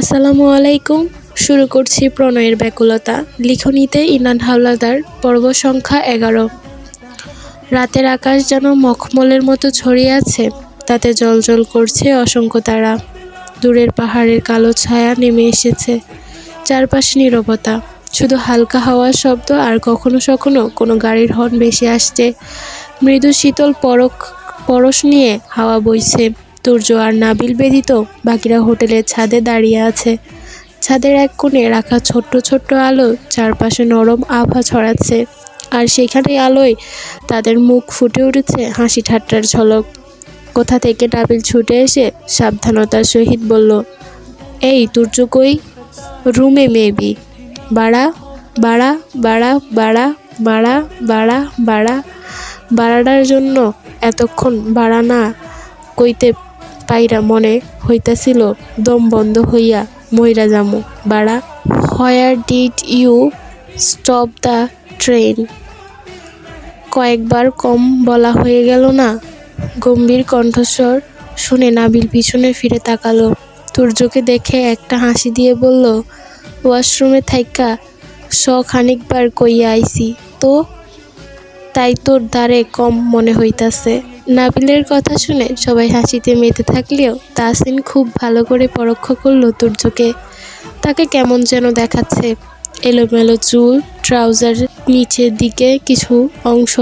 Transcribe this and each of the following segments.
আসসালামু আলাইকুম। শুরু করছি প্রণয়ের ব্যাকুলতা। লিখনীতে ইনান হাওলাদার, পর্ব সংখ্যা এগারো। রাতের আকাশ যেন মখমলের মতো ছড়িয়ে আছে, তাতে জলজল করছে অসংখ্য তারা। দূরের পাহাড়ের কালো ছায়া নেমে এসেছে, চারপাশে নীরবতা। শুধু হালকা হাওয়ার শব্দ আর কখনো কখনো কোনো গাড়ির হর্ন বেশি আসছে। মৃদু শীতল পরক পরশ নিয়ে হাওয়া বইছে। তুর্য আর নাবিল ব্যতীত বাকিরা হোটেলের ছাদে দাঁড়িয়ে আছে। ছাদের এক কোণে রাখা ছোট্ট ছোট্ট আলো চারপাশে নরম আভা ছড়াচ্ছে আর সেখানে আলোয় তাদের মুখ ফুটে উঠেছে হাসি ঠাট্টার ঝলক। কোথা থেকে নাবিল ছুটে এসে সাবধানতার সহিত বলল, এই, তুর্য কই? রুমে মেবি। বাড়া বাড়া বাড়া বাড়া বাড়া বাড়া বাড়া। বাড়াটার জন্য এতক্ষণ বাড়া না, কইতে পাইরা মনে হইতাছিল, দম বন্ধ হইয়া মইরা যামু। বাড়া where did you stop the train কয়েকবার কম বলা হয়ে গেল না। গম্ভীর কণ্ঠস্বর শুনে নাবিল পিছনে ফিরে তাকালো। তুর্যকে দেখে একটা হাসি দিয়ে বলল, ওয়াশরুমে থাইকা শ খানিকবার কইয়া আইছি। তো তাই তোর দ্বারে কম মনে হইতাছে। নাবিলের কথা শুনে সবাই হাসিতে মেতে থাকলেও তাসিন খুব ভালো করে পরোক্ষ করল তুর্যকে। তাকে কেমন যেন দেখাচ্ছে। এলোমেলো চুল, ট্রাউজার নিচের দিকে কিছু অংশ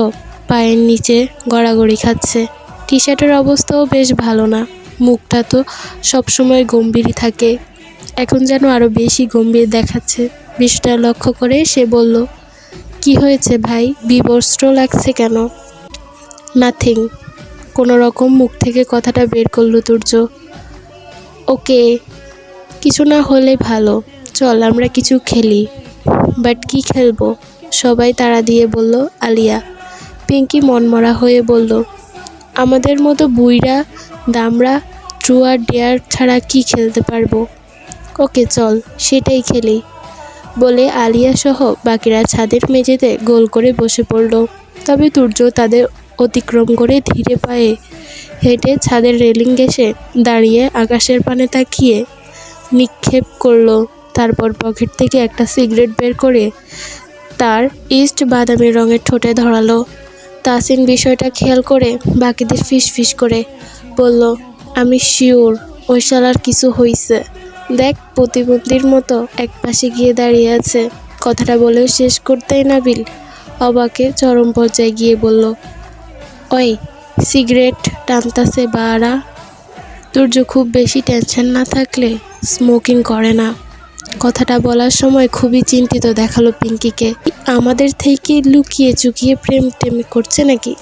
পায়ের নিচে গড়াগড়ি খাচ্ছে। টি শার্টের অবস্থাও বেশ ভালো না। মুখটা তো সবসময় গম্ভীরই থাকে। এখন যেন আরও বেশি গম্ভীর দেখাচ্ছে। বিষয়টা লক্ষ্য করে সে বলল, কি হয়েছে ভাই? বিবস্ত্র লাগছে কেন? নাথিং কোনো রকম মুখ থেকে কথাটা বের করল তুর্য। ওকে, কিছু না হলে ভালো। চল, আমরা কিছু খেলি। বাট কি খেলব? সবাই তাড়া দিয়ে বলল, আলিয়া। পিঙ্কি মনমরা হয়ে বলল, আমাদের মতো বুইরা দামরা ট্রু আর ডেয়ার ছাড়া কি খেলতে পারব? ওকে, চল, সেটাই খেলি। বলে আলিয়া সহ বাকিরা ছাদের মেঝেতে গোল করে বসে পড়ল। তবে তুর্য তাদের অতিক্রম করে ধীরে পায়ে হেঁটে ছাদের রেলিং ঘেসে দাঁড়িয়ে আকাশের পানে তাকিয়ে নিক্ষেপ করল। তারপর পকেট থেকে একটা সিগারেট বের করে তার ইস্ট বাদামি রঙের ঠোঁটে ধরালো। তাসিন বিষয়টা খেয়াল করে বাকিদের ফিস ফিস করে বলল, আমি শিওর, ওই শালার কিছু হইছে। দেখ, প্রতিবন্ধীর মতো এক পাশে গিয়ে দাঁড়িয়ে আছে। কথাটা বলেও শেষ করতেই নাবিল অবাকে চরম পর্যায়ে গিয়ে বলল ওই সিগারেট টানতাছে বাড়া তুর্য খুব বেশি টেনশন না থাকলে স্মোকিং করে না। কথাটা বলার সময় খুবই চিন্তিত দেখাল পিঙ্কিকে। আমাদের থেকে লুকিয়ে চুকিয়ে প্রেম টেম করছে নাকি?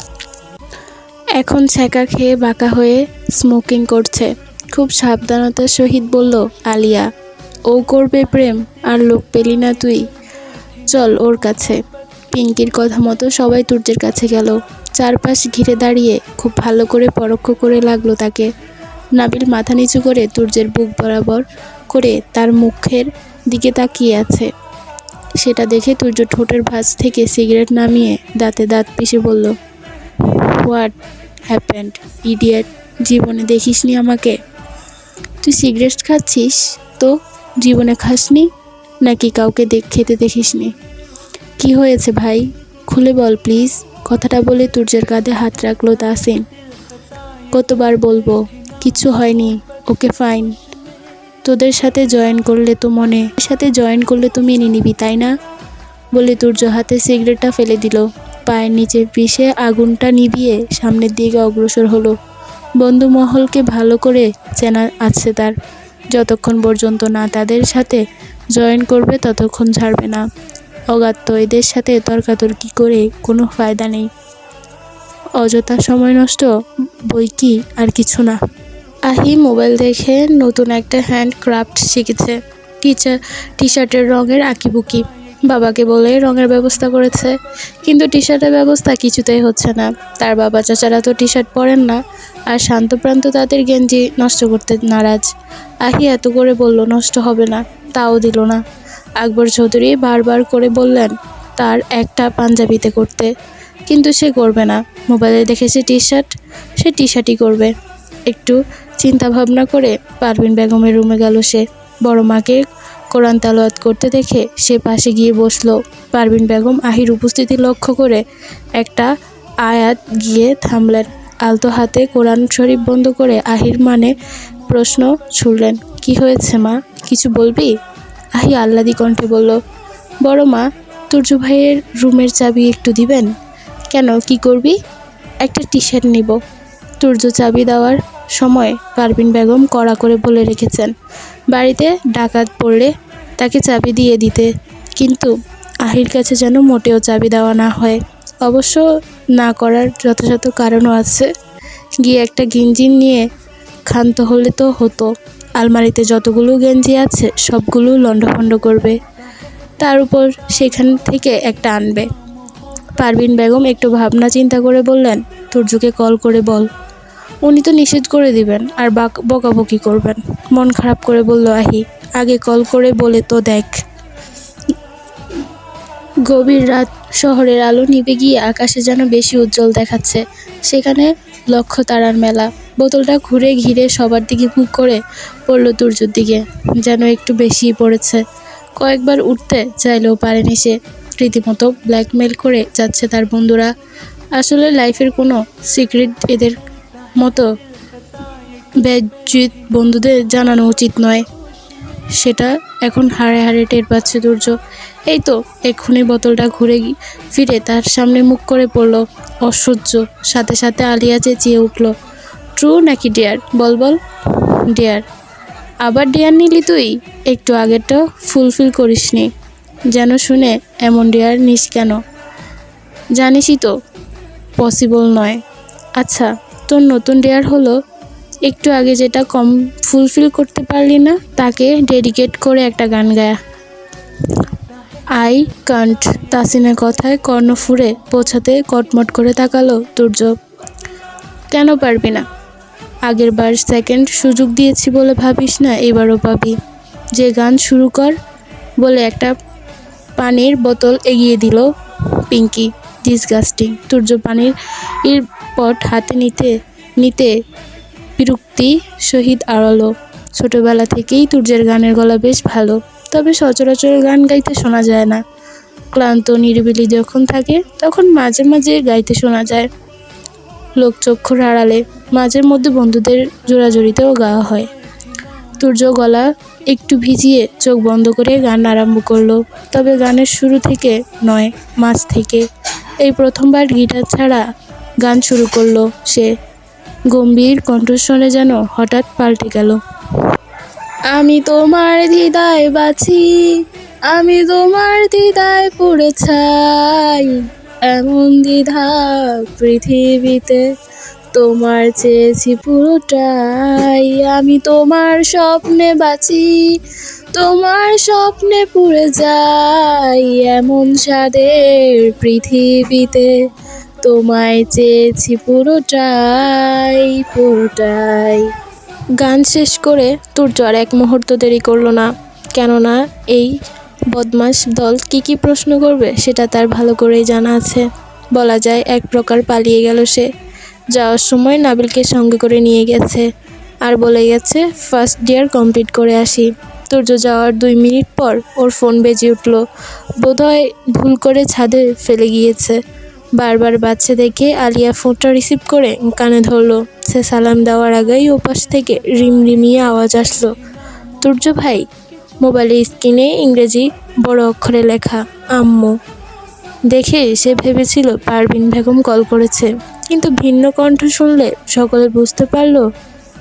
এখন ছ্যাঁকা খেয়ে বাঁকা হয়ে স্মোকিং করছে। খুব সাবধানতার সহিত বলল, আলিয়া, ও করবে প্রেম, আর লোক পেলি না তুই। চল ওর কাছে। পিঙ্কির কথা মতো সবাই তুর্যের কাছে গেল। চারপাশ ঘিরে দাঁড়িয়ে খুব ভালো করে পরোক্ষ করে লাগল তাকে। নাবিল মাথা নিচু করে তুর্যের বুক বরাবর করে তার মুখের দিকে তাকিয়ে আছে। সেটা দেখে তুর্য ঠোঁটের ভাঁজ থেকে সিগারেট নামিয়ে দাঁতে দাঁত পিষে বলল, হোয়াট হ্যাপেন্ড, ইডিয়েট, জীবনে দেখিসনি আমাকে? তুই সিগারেট খাচ্ছিস তো? জীবনে খাসনি? নাকি কাউকে দেখ, খেতে দেখিসনি? কি হয়েছে ভাই? খুলে বল প্লিজ। কথাটা বলে তুর্যের কাঁধে হাত রাখল তাসিন। কতবার বলব? কিচ্ছু হয়নি। Okay fine. তোদের সাথে জয়েন করলে তো মনে সাথে জয়েন করলে তো মেনে নিবি, তাই না? বলে তুর্য হাতে সিগারেটটা ফেলে দিল। পায়ের নিচে পিষে আগুনটা নিভিয়ে সামনের দিকে অগ্রসর হলো। বন্ধু মহলকে ভালো করে চেনা আছে তার। যতক্ষণ পর্যন্ত না তাদের সাথে জয়েন করবে, ততক্ষণ ছাড়বে না। অগাত্য এদের সাথে তর্কাতর্কি করে কোনো ফায়দা নেই। অযথা সময় নষ্ট, বই কি আর কিছু না। আহি মোবাইল দেখে নতুন একটা হ্যান্ড ক্রাফট শিখেছে। টিচার টি শার্টের রঙের আঁকিবুকি। বাবাকে বলে রঙের ব্যবস্থা করেছে, কিন্তু টি শার্টের ব্যবস্থা কিছুতেই হচ্ছে না। তার বাবা চাচারা তো টি শার্ট পরেন না, আর শান্ত প্রান্ত তাদের গেঞ্জি নষ্ট করতে নারাজ। আহি এত করে বলল, নষ্ট হবে না। তাও দিল না। আকবর চৌধুরী বারবার করে বললেন, তার একটা পাঞ্জাবিতে করতে। কিন্তু সে করবে না। মোবাইলে দেখেছে টি শার্ট সে টি শার্টই করবে। একটু চিন্তা ভাবনা করে পারভিন বেগমের রুমে গেল সে। বড় মাকে কোরআন তালাওয়াত করতে দেখে সে পাশে গিয়ে বসল। পারভিন বেগম আহির উপস্থিতি লক্ষ্য করে একটা আয়াত গিয়ে থামলেন। আলতো হাতে কোরআন শরীফ বন্ধ করে আহির মানে প্রশ্ন ছুড়লেন, কি হয়েছে মা? কিছু বলবি? আহি আহ্লাদি কণ্ঠে বলল, বড় মা তুর্য ভাইয়ের রুমের চাবি একটু দিবেন? কেন, কি করবি? একটা টি শার্ট নিব। তুর্য চাবি দেওয়ার সময় পারভিন বেগম কড়া করে বলে রেখেছেন, বাড়িতে ডাকাত পড়লে তাকে চাবি দিয়ে দিতে। কিন্তু আহির কাছে যেন মোটেও চাবি দেওয়া না হয়। অবশ্য না করার যথাযথ কারণও আছে। গিয়ে একটা গিঞ্জিন নিয়ে ক্ষান্ত হলে তো হতো। আলমারিতে যতগুলো গেঞ্জি আছে, সবগুলো লণ্ডভণ্ড করবে। তার উপর সেখান থেকে একটা আনবে। পারভিন বেগম একটু ভাবনা চিন্তা করে বললেন তুর্যকে কল করে বল। উনি তো নিষেধ করে দিবেন আর বাক বকাবকি করবেন। মন খারাপ করে বলল, আহি, আগে কল করে বলে তো দেখ। গভীর রাত শহরের আলো নিভে গিয়ে আকাশে যেন বেশি উজ্জ্বল দেখাচ্ছে। সেখানে লক্ষ্য তারার মেলা। বোতলটা ঘুরে ঘিরে সবার দিকে মুখ করে পড়ল তুর্যর দিকে, যেন একটু বেশিই পড়েছে। কয়েকবার উঠতে চাইলেও পারেনি সে। রীতিমতো ব্ল্যাকমেল করে যাচ্ছে তার বন্ধুরা। আসলে লাইফের কোনো সিক্রেট এদের মতো ব্যাজিত বন্ধুদের জানানো উচিত নয়। সেটা এখন হাড়ে হাড়ে টের পাচ্ছে দুর্য এই তো এক্ষুনি বোতলটা ঘুরে ফিরে তার সামনে মুখ করে পড়ল। অসহ্য। সাথে সাথে আলিয়া চেঁচিয়ে উঠল। ট্রু নাকি ডিয়ার? বল বল। ডিয়ার। আবার ডিয়ার নিলি তুই? একটু আগেরটাও ফুলফিল করিসনি। যেন শুনে এমন ডিয়ার নিস কেন? জানিসই তো, পসিবল নয়। আচ্ছা তোর নতুন ডেয়ার হলো, একটু আগে যেটা কম ফুলফিল করতে পারলি না, তাকে ডেডিকেট করে একটা গান গায়া। আই কান্ট, তাসিনের কথায় কর্ণ ফুরে পৌঁছাতে কটমট করে তাকালো তুর্য কেন পারবি না? আগের বার সেকেন্ড সুযোগ দিয়েছি বলে ভাবিস না, এবারও পাবি। যে গান শুরু কর, বলে একটা পানির বোতল এগিয়ে দিল পিঙ্কি। ডিসগাস্টিং তুর্য পানির এর পট হাতে নিতে নিতে বিরক্তি সহিত আড়ালো। ছোটবেলা থেকেই তুর্যের গানের গলা বেশ ভালো, তবে সচরাচর গান গাইতে শোনা যায় না। ক্লান্ত, নিরিবিলি যখন থাকে, তখন মাঝে মাঝে গাইতে শোনা যায়। লোকচক্ষুর আড়ালে মাঝের মধ্যে বন্ধুদের জোড়াজড়িতেও গাওয়া হয়। তুর্য গলা একটু ভিজিয়ে চোখ বন্ধ করে গান আরম্ভ করল। তবে গানের শুরু থেকে নয়, মাঝ থেকে। এই প্রথমবার গিটার ছাড়া গান শুরু করল সে। গম্ভীর কণ্ঠস্বরে যেন হঠাৎ পাল্টে গেল। আমি তোমার দিদায় বাছি, আমি তোমার দিদায় পড়ে ছাই। এমন দ্বিধা পৃথিবীতে তোমার চেয়েছি পুরোটাই, আমি তোমার স্বপ্নে বাঁচি, তোমার স্বপ্নে পুড়ে যাই, এমন স্বাদের পৃথিবীতে তোমায় চেয়েছি পুরোটাই পুরোটাই। গান শেষ করে তোর জ্বর এক মুহূর্ত দেরি করল না, কেননা এই বদমাস দল কি কি প্রশ্ন করবে সেটা তার ভালো করেই জানা আছে। বলা যায়, এক প্রকার পালিয়ে গেল সে। যাওয়ার সময় নাবিলকে সঙ্গে করে নিয়ে গেছে আর বলে গেছে ফার্স্ট ইয়ার কমপ্লিট করে আসি। তুর্য যাওয়ার দুই মিনিট পর ওর ফোন বেজে উঠল। বোধহয় ভুল করে ছাদে ফেলে গিয়েছে। বারবার বাচ্চা দেখে আলিয়া ফোনটা রিসিভ করে কানে ধরলো। সে সালাম দেওয়ার আগেই ওপাশ থেকে রিমরিমিয়ে আওয়াজ আসলো। তুর্য ভাই, মোবাইলের স্ক্রিনে ইংরেজি বড় অক্ষরে লেখা, আম্মু। দেখে সে ভেবেছিল পারভিন বেগম কল করেছে। কিন্তু ভিন্ন কণ্ঠ শুনলে সকলে বুঝতে পারল,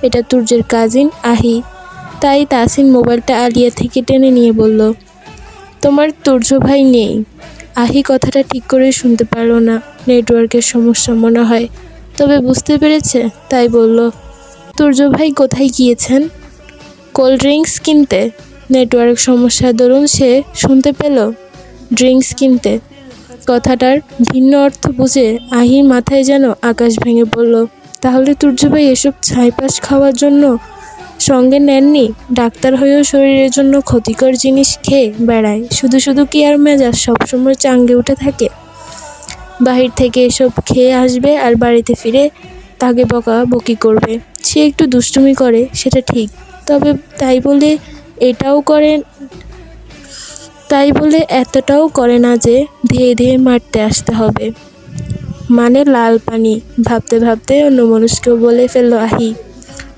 এটা তুর্যের কাজিন আহি। তাই তাসিন মোবাইলটা আলিয়া থেকে টেনে নিয়ে বলল, তোমার তুর্য ভাই নেই। আহি কথাটা ঠিক করে শুনতে পারল না। নেটওয়ার্কের সমস্যা মনে হয়। তবে বুঝতে পেরেছে? তাই বলল, তুর্য ভাই কোথায় গিয়েছেন? কোল্ড ড্রিঙ্কস কিনতে। নেটওয়ার্ক সমস্যার দরুন সে শুনতে পেল, ড্রিঙ্কস কিনতে। কথাটার ভিন্ন অর্থ বুঝে আহির মাথায় যেন আকাশ ভেঙে পড়ল। তাহলে তুর্য ভাই এসব ছাইপাশ খাওয়ার জন্য সঙ্গে নেননি? ডাক্তার হয়েও শরীরের জন্য ক্ষতিকর জিনিস খেয়ে বেড়ায়। শুধু শুধু কি আর মেজাজ? সবসময় চাঙ্গে উঠে থাকে। বাহির থেকে এসব খেয়ে আসবে আর বাড়িতে ফিরে তাকে বকা বকি করবে। সে একটু দুষ্টুমি করে, সেটা ঠিক। তবে তাই বলে এটাও করে তাই বলে এতটাও করে না যে ধেয়ে ধেয়ে মারতে আসতে হবে। মানে লাল পানি, ভাবতে ভাবতে অন্যমনস্ক বলে ফেলল আহি।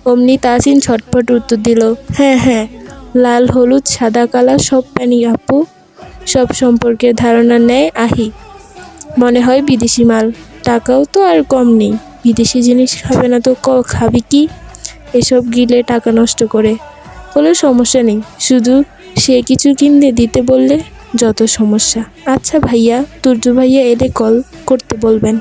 অমনি তাসিন ছটপট উত্তর দিল হ্যাঁ হ্যাঁ লাল, হলুদ, সাদা, কালা সব পানি, আপু। সব সম্পর্কে ধারণা নেয় আহি। মনে হয় বিদেশি মাল, টাকাও তো আর কম নেই। বিদেশি জিনিস খাবে না তো ক, খাবি কি? এসব গিলে টাকা নষ্ট করে। কোনো সমস্যা নেই, শুধু সে কিছু কিনতে দিতে বললে, যত সমস্যা। আচ্ছা ভাইয়া, তুর্য ভাইয়া এলে কল করতে বলবেন।